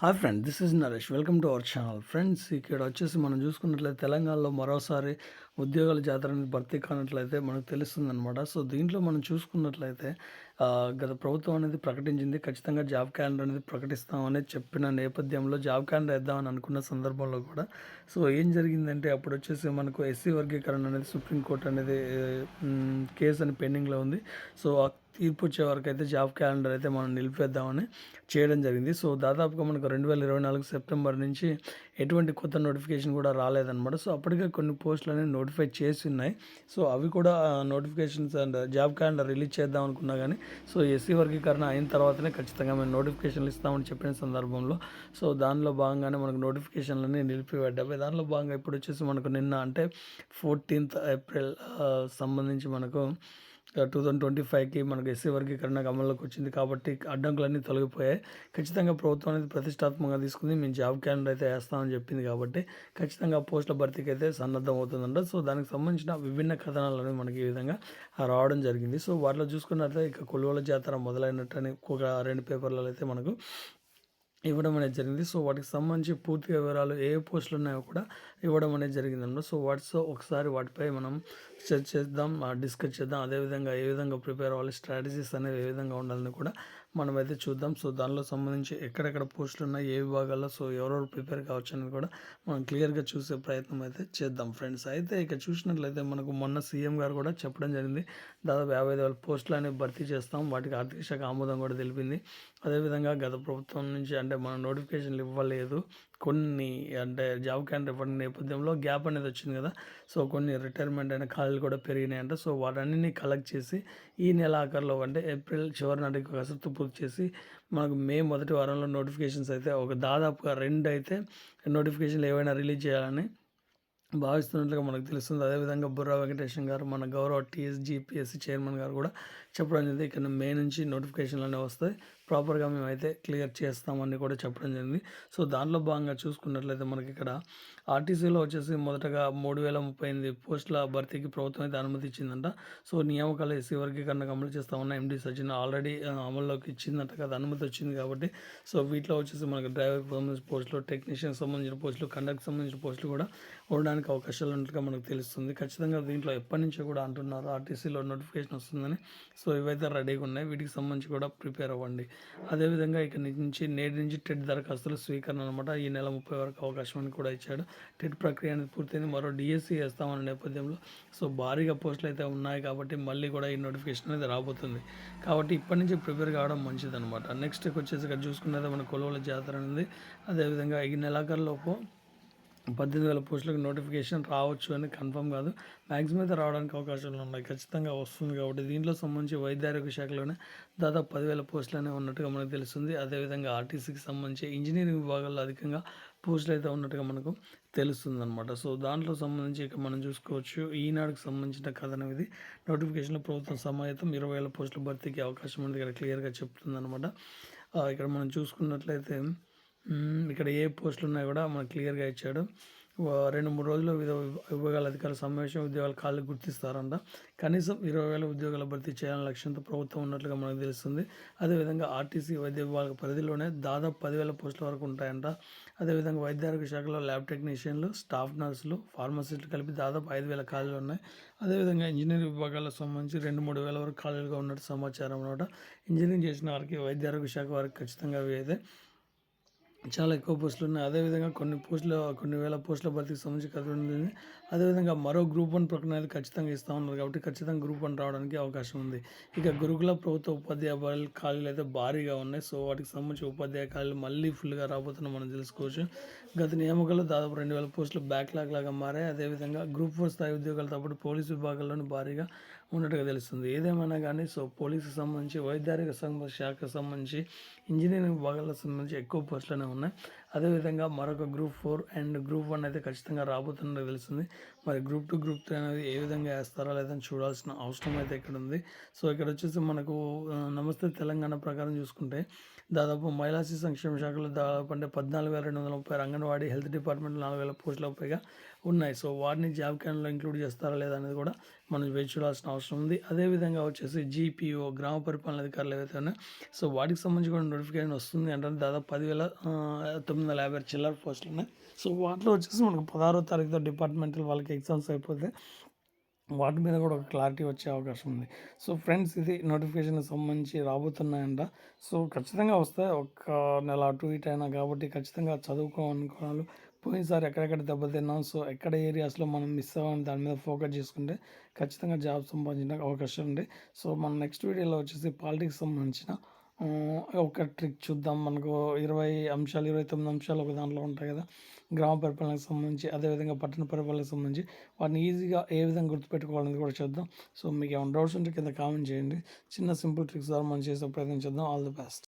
Hi friend this is Naresh. Welcome to our channel. Friends ఇక్కడ వచ్చేసి మనం చూసుకున్నట్లయితే తెలంగాణలో మరోసారి ఉద్యోగాల జాతర అనేది భర్తీ కానట్లయితే మనకు తెలుస్తుంది అనమాట సో దీంట్లో మనం చూసుకున్నట్లయితే గత ప్రభుత్వం అనేది ప్రకటించింది. ఖచ్చితంగా జాబ్ క్యాలెండర్ అనేది ప్రకటిస్తామని చెప్పిన నేపథ్యంలో జాబ్ క్యాలెండర్ వేద్దామని అనుకున్న సందర్భంలో కూడా సో ఏం జరిగిందంటే అప్పుడు వచ్చేసి మనకు ఎస్సీ వర్గీకరణ అనేది సుప్రీంకోర్టు అనేది కేసు అని పెండింగ్లో ఉంది. సో ఆ తీర్పు వచ్చే వరకు అయితే జాబ్ క్యాలెండర్ అయితే మనం నిలిపేద్దామని చేయడం జరిగింది. సో దాదాపుగా మనకు రెండు వేల ఇరవై నాలుగు సెప్టెంబర్ నుంచి ఎటువంటి కొత్త నోటిఫికేషన్ కూడా రాలేదన్నమాట. సో అప్పటికే కొన్ని పోస్టులు అనేవి నోటిఫై చేసి ఉన్నాయి సో అవి కూడా notifications and job calendar release చేద్దాం అనుకున్నా కానీ సో ఎస్సీ వర్గీకరణ అయిన తర్వాతనే ఖచ్చితంగా మేము నోటిఫికేషన్లు ఇస్తామని చెప్పిన సందర్భంలో. సో దానిలో భాగంగానే మనకు నోటిఫికేషన్లన్నీ నిలిపివేడ్డాయి దానిలో భాగంగా ఇప్పుడు వచ్చేసి మనకు నిన్న అంటే ఫోర్టీన్త్ ఏప్రిల్ సంబంధించి మనకు టూ థౌజండ్ ట్వంటీ ఫైవ్కి మనకు ఎస్సీ వర్గీకరణకు అమల్లోకి వచ్చింది కాబట్టి అడ్డంకులన్నీ తొలగిపోయాయి. ఖచ్చితంగా ప్రభుత్వం అనేది ప్రతిష్టాత్మకంగా తీసుకుంది. మేము జాబ్ క్యాలెండర్ అయితే వేస్తామని చెప్పింది కాబట్టి ఖచ్చితంగా పోస్టుల భర్తీకి అయితే సన్నద్ధం అవుతుందంట. సో దానికి సంబంధించిన విభిన్న కథనాలు అనేవి మనకి ఈ విధంగా రావడం జరిగింది. సో వాటిలో చూసుకున్నట్లయితే ఇక కొలువల జాతర మొదలైనట్టు అని ఒక రెండు పేపర్లలో అయితే మనకు ఇవ్వడం అనేది జరిగింది. సో వాటికి సంబంధించి పూర్తిగా వివరాలు ఏ ఏ పోస్టులు ఉన్నాయో కూడా ఇవ్వడం అనేది జరిగిందన్నమాట సో వాటితో ఒకసారి వాటిపై మనం చర్చ చేద్దాం డిస్కస్ చేద్దాం. అదేవిధంగా ఏ విధంగా ప్రిపేర్ అవ్వాలి స్ట్రాటజీస్ అనేవి ఏ విధంగా ఉండాలని కూడా మనమైతే చూద్దాం. సో దానిలో సంబంధించి ఎక్కడెక్కడ పోస్టులు ఉన్నాయి ఏ విభాగాల్లో సో ఎవరెవరు ప్రిపేర్ కావచ్చు అని కూడా మనం క్లియర్గా చూసే ప్రయత్నం అయితే చేద్దాం ఫ్రెండ్స్. అయితే ఇక చూసినట్లయితే మనకు మొన్న సీఎం గారు కూడా చెప్పడం జరిగింది. దాదాపు యాభై ఐదు వేల పోస్టులు అనేవి భర్తీ చేస్తాం. వాటికి ఆర్థిక శాఖ ఆమోదం కూడా తెలిపింది. అదేవిధంగా గత ప్రభుత్వం నుంచి అంటే మనం నోటిఫికేషన్లు ఇవ్వలేదు. కొన్ని అంటే జాబ్ క్యాండర్ ఇవ్వడం నేపథ్యంలో గ్యాప్ అనేది వచ్చింది కదా. సో కొన్ని రిటైర్మెంట్ అయిన ఖాళీలు కూడా పెరిగినాయంట. సో వాటన్నిటిని కలెక్ట్ చేసి ఈ నెల ఆఖరిలో అంటే ఏప్రిల్ చివరి నాటికి కసరత్తు పూర్తి చేసి మనకు మే మొదటి వారంలో నోటిఫికేషన్స్ అయితే ఒక దాదాపుగా రెండు అయితే నోటిఫికేషన్లు ఏవైనా రిలీజ్ చేయాలని భావిస్తున్నట్లుగా మనకు తెలుస్తుంది. అదేవిధంగా బుర్రా వెంకటేశం గారు మన గౌరవ టీఎస్జీపీఎస్సీ చైర్మన్ గారు కూడా చెప్పడం జరిగింది. ఇక్కడ మే నుంచి నోటిఫికేషన్లు అనేవి వస్తాయి. ప్రాపర్గా మేమైతే క్లియర్ చేస్తామని కూడా చెప్పడం జరిగింది. సో దాంట్లో భాగంగా చూసుకున్నట్లయితే మనకి ఇక్కడ ఆర్టీసీలో వచ్చేసి మొదటగా మూడు వేల ముప్పై ఎనిమిది పోస్టుల భర్తీకి ప్రభుత్వం అయితే అనుమతి ఇచ్చిందంట. సో నియామకాలు ఎస్సీ వర్గీకరణకు అమలు చేస్తామన్న ఎండి సచిన్ ఆల్రెడీ అమల్లోకి ఇచ్చిందంట కదా అనుమతి వచ్చింది కాబట్టి. సో వీటిలో వచ్చేసి మనకి డ్రైవర్కి సంబంధించిన పోస్టులు టెక్నీషియన్ సంబంధించిన పోస్టులు కండక్ట్ సంబంధించిన పోస్టులు కూడా ఉండడానికి అవకాశాలు ఉన్నట్టుగా మనకు తెలుస్తుంది. ఖచ్చితంగా దీంట్లో ఎప్పటి నుంచో కూడా అంటున్నారు ఆర్టీసీలో నోటిఫికేషన్ వస్తుందని. సో ఇవైతే రెడీగా ఉన్నాయి. వీటికి సంబంధించి కూడా ప్రిపేర్ అవ్వండి. అదేవిధంగా ఇక నుంచి నేటి నుంచి టెట్ దరఖాస్తుల స్వీకరణ అనమాట ఈ నెల ముప్పై వరకు అవకాశం అని కూడా ఇచ్చాడు. టెట్ ప్రక్రియ అనేది పూర్తయింది. మరో డిఎస్సి వేస్తామన్న నేపథ్యంలో సో భారీగా పోస్టులు అయితే ఉన్నాయి కాబట్టి మళ్ళీ కూడా ఈ నోటిఫికేషన్ అనేది రాబోతుంది. కాబట్టి ఇప్పటి నుంచి ప్రిపేర్ కావడం మంచిది అనమాట నెక్స్ట్ వచ్చేసి ఇక్కడ చూసుకున్నది మన కొలువుల జాతర ఉంది అదేవిధంగా ఈ నెలాఖరులోపు పద్దెనిమిది వేల పోస్టులకు నోటిఫికేషన్ రావచ్చు అని కన్ఫర్మ్ కాదు. మ్యాక్సిమం అయితే రావడానికి అవకాశాలు ఉన్నాయి. ఖచ్చితంగా వస్తుంది కాబట్టి దీంట్లో సంబంధించి వైద్య ఆరోగ్య శాఖలోనే దాదాపు పదివేల పోస్టులనే ఉన్నట్టుగా మనకు తెలుస్తుంది. అదేవిధంగా ఆర్టీసీకి సంబంధించి ఇంజనీరింగ్ విభాగాల్లో అధికంగా పోస్టులు అయితే ఉన్నట్టుగా మనకు తెలుస్తుంది అనమాట సో దాంట్లో సంబంధించి ఇక మనం చూసుకోవచ్చు. ఈనాడుకు సంబంధించిన కథనం ఇది. నోటిఫికేషన్లో ప్రభుత్వం సమాయత్తం ఇరవై వేల పోస్టుల భర్తీకి అవకాశం ఉంది. ఇక్కడ క్లియర్గా చెప్తుంది అనమాట ఇక్కడ మనం చూసుకున్నట్లయితే ఇక్కడ ఏ పోస్టులు ఉన్నాయో కూడా మనకు క్లియర్గా ఇచ్చాడు. రెండు మూడు రోజుల్లో వివిధ విభాగాల అధికారుల సమావేశం ఉద్యోగాల ఖాళీ గుర్తిస్తారంట. కనీసం ఇరవై వేల ఉద్యోగాల భర్తీ చేయాలని లక్ష్యంతో ప్రభుత్వం ఉన్నట్లుగా మనకు తెలుస్తుంది. అదేవిధంగా ఆర్టీసీ వైద్య విభాగ పరిధిలోనే దాదాపు పదివేల పోస్టుల వరకు ఉంటాయంట. అదేవిధంగా వైద్య ఆరోగ్య శాఖలో ల్యాబ్ టెక్నీషియన్లు స్టాఫ్ నర్సులు ఫార్మసిస్టులు కలిపి దాదాపు ఐదు వేల ఖాళీలు ఉన్నాయి. అదేవిధంగా ఇంజనీరింగ్ విభాగాలకు సంబంధించి రెండు మూడు వేల వరకు ఖాళీలుగా ఉన్నట్టు సమాచారం అనమాట ఇంజనీరింగ్ చేసిన వారికి వైద్య ఆరోగ్య శాఖ వారికి ఖచ్చితంగా అవి అయితే చాలా ఎక్కువ పోస్టులు ఉన్నాయి. అదేవిధంగా కొన్ని పోస్టులు కొన్ని వేల పోస్టుల భర్తీకి సంబంధించి కథ ఉంది అదేవిధంగా మరో గ్రూప్ వన్ ప్రకటన అయితే ఖచ్చితంగా ఇస్తా ఉన్నారు కాబట్టి ఖచ్చితంగా గ్రూప్ వన్ రావడానికి అవకాశం ఉంది. ఇక గురుకుల ప్రభుత్వ ఉపాధ్యాయ ఖాళీలు అయితే భారీగా ఉన్నాయి. సో వాటికి సంబంధించి ఉపాధ్యాయ ఖాళీలు మళ్ళీ ఫుల్గా రాబోతున్న మనం తెలుసుకోవచ్చు. గత నియామకాల్లో దాదాపు రెండు వేల పోస్టులు బ్యాక్లాగ్ లాగా మారాయి. అదేవిధంగా గ్రూప్ ఫోర్ స్థాయి ఉద్యోగాలతో పాటు పోలీసు విభాగాల్లోనూ భారీగా ఉన్నట్టుగా తెలుస్తుంది. ఏదేమైనా కానీ సో పోలీసుకు సంబంధించి వైద్యారిక సంబంధ శాఖకు సంబంధించి ఇంజనీరింగ్ విభాగాలకు సంబంధించి ఎక్కువ పోస్టులనే ఉన్నాయి. అదేవిధంగా మరొక group four and group one అయితే ఖచ్చితంగా రాబోతున్నట్టు తెలుస్తుంది. మరి గ్రూప్ టూ గ్రూప్ త్రీ అనేది ఏ విధంగా వేస్తారో లేదని చూడాల్సిన అవసరం అయితే ఇక్కడ ఉంది. సో ఇక్కడ వచ్చేసి మనకు నమస్తే తెలంగాణ ప్రకారం చూసుకుంటే దాదాపు మహిళా శిశు సంక్షేమ శాఖలో దాదాపు అంటే పద్నాలుగు వేల రెండు వందల ముప్పై అంగన్వాడీ హెల్త్ డిపార్ట్మెంట్ నాలుగు వేల పోస్టులకు పైగా ఉన్నాయి. సో వాటిని జాబ్ క్యాన్లో ఇంక్లూడ్ చేస్తారా లేదా అనేది కూడా మనం వేచి చూడాల్సిన అవసరం ఉంది. అదేవిధంగా వచ్చేసి జీపీఓ గ్రామ పరిపాలన అధికారులు ఏవైతే ఉన్నాయో సో వాటికి సంబంధించి కూడా నోటిఫికేషన్ వస్తుంది అంటే దాదాపు పదివేల తొమ్మిది వందల యాభై చిల్లర పోస్టులు ఉన్నాయి. సో వాటిలో వచ్చేసి మనకు పదహారో తారీఖుతో డిపార్ట్మెంటల్ వాళ్ళకి ఎగ్జామ్స్ అయిపోతే వాటి మీద కూడా ఒక క్లారిటీ వచ్చే అవకాశం ఉంది. సో ఫ్రెండ్స్ ఇది నోటిఫికేషన్ సంబంధించి రాబోతున్నాయంట. సో ఖచ్చితంగా వస్తాయి ఒక నెల అటు ఇటు అయినా కాబట్టి ఖచ్చితంగా చదువుకోవాలనుకోవాలి పోయినసారి ఎక్కడెక్కడ దెబ్బతిన్నాం సో ఎక్కడ ఏరియాస్లో మనం మిస్ అవ్వని దాని మీద ఫోకస్ చేసుకుంటే ఖచ్చితంగా జాబ్ సంపాదించడానికి అవకాశం ఉంది. సో మన నెక్స్ట్ వీడియోలో వచ్చేసి పాలిటిక్స్ సంబంధించిన ఒక ట్రిక్ చూద్దాం. మనకు ఇరవై అంశాలు ఇరవై తొమ్మిది అంశాలు ఒక దాంట్లో ఉంటాయి కదా. గ్రామ పరిపాలనకు సంబంధించి అదేవిధంగా పట్టణ పరిపాలనకు సంబంధించి వాటిని ఈజీగా ఏ విధంగా గుర్తుపెట్టుకోవాలనేది కూడా చూద్దాం. సో మీకు ఏమైనా డౌట్స్ ఉంటే కింద కామెంట్ చేయండి. చిన్న సింపుల్ ట్రిక్స్ ద్వారా మనం చేసే ప్రయత్నం చేద్దాం. All the best.